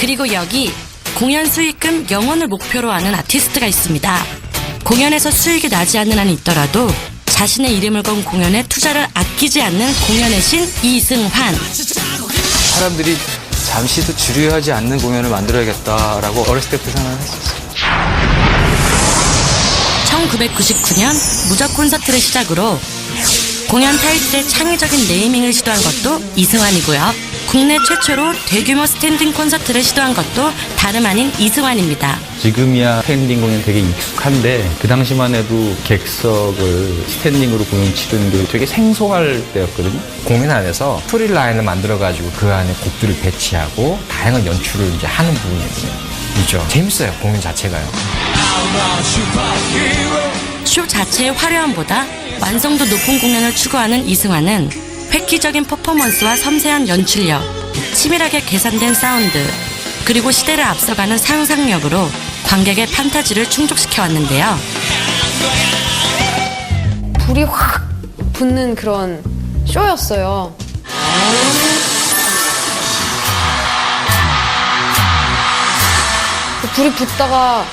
그리고 여기 공연 수익금 0원을 목표로 하는 아티스트가 있습니다. 공연에서 수익이 나지 않는 한이 있더라도 자신의 이름을 건 공연에 투자를 아끼지 않는 공연의 신 이승환. 사람들이 잠시도 주류하지 않는 공연을 만들어야겠다라고 어렸을 때부터 생각을 했었어요. 1999년 무적 콘서트를 시작으로 공연 타이틀의 창의적인 네이밍을 시도한 것도 이승환이고요. 국내 최초로 대규모 스탠딩 콘서트를 시도한 것도 다름 아닌 이승환입니다. 지금이야 스탠딩 공연 되게 익숙한데 그 당시만 해도 객석을 스탠딩으로 공연 치르는 게 되게 생소할 때였거든요. 공연 안에서 스토리 라인을 만들어가지고 그 안에 곡들을 배치하고 다양한 연출을 이제 하는 부분이거든요. 이죠. 재밌어요, 공연 자체가요. 쇼 자체의 화려함보다 완성도 높은 공연을 추구하는 이승환은 획기적인 퍼포먼스와 섬세한 연출력, 치밀하게 계산된 사운드, 그리고 시대를 앞서가는 상상력으로 관객의 판타지를 충족시켜 왔는데요. 불이 확 붙는 그런 쇼였어요. 그 불이 붙다가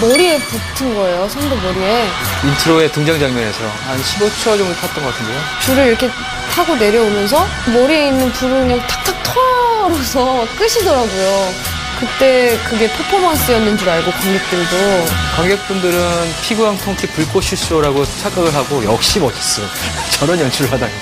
머리에 붙은 거예요, 선도 머리에. 인트로의 등장 장면에서 한 15초 정도 탔던 것 같은데요. 줄을 이렇게 타고 내려오면서 머리에 있는 불을 그냥 탁탁 털어서 끄시더라고요. 그때 그게 퍼포먼스였는 줄 알고 관객들도 관객분들은 피구왕 통키 불꽃 슛쇼라고 착각을 하고 역시 멋있어. 저런 연출을 하다니.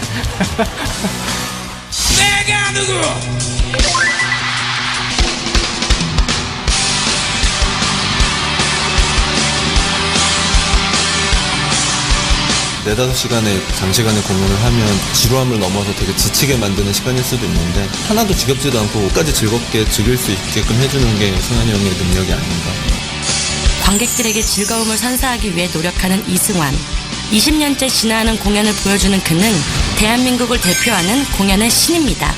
네다섯 시간의 장시간의 공연을 하면 지루함을 넘어서 되게 지치게 만드는 시간일 수도 있는데 하나도 지겹지도 않고 끝까지 즐겁게 즐길 수 있게끔 해주는 게 승환이 형의 능력이 아닌가. 관객들에게 즐거움을 선사하기 위해 노력하는 이승환. 20년째 진화하는 공연을 보여주는 그는 대한민국을 대표하는 공연의 신입니다.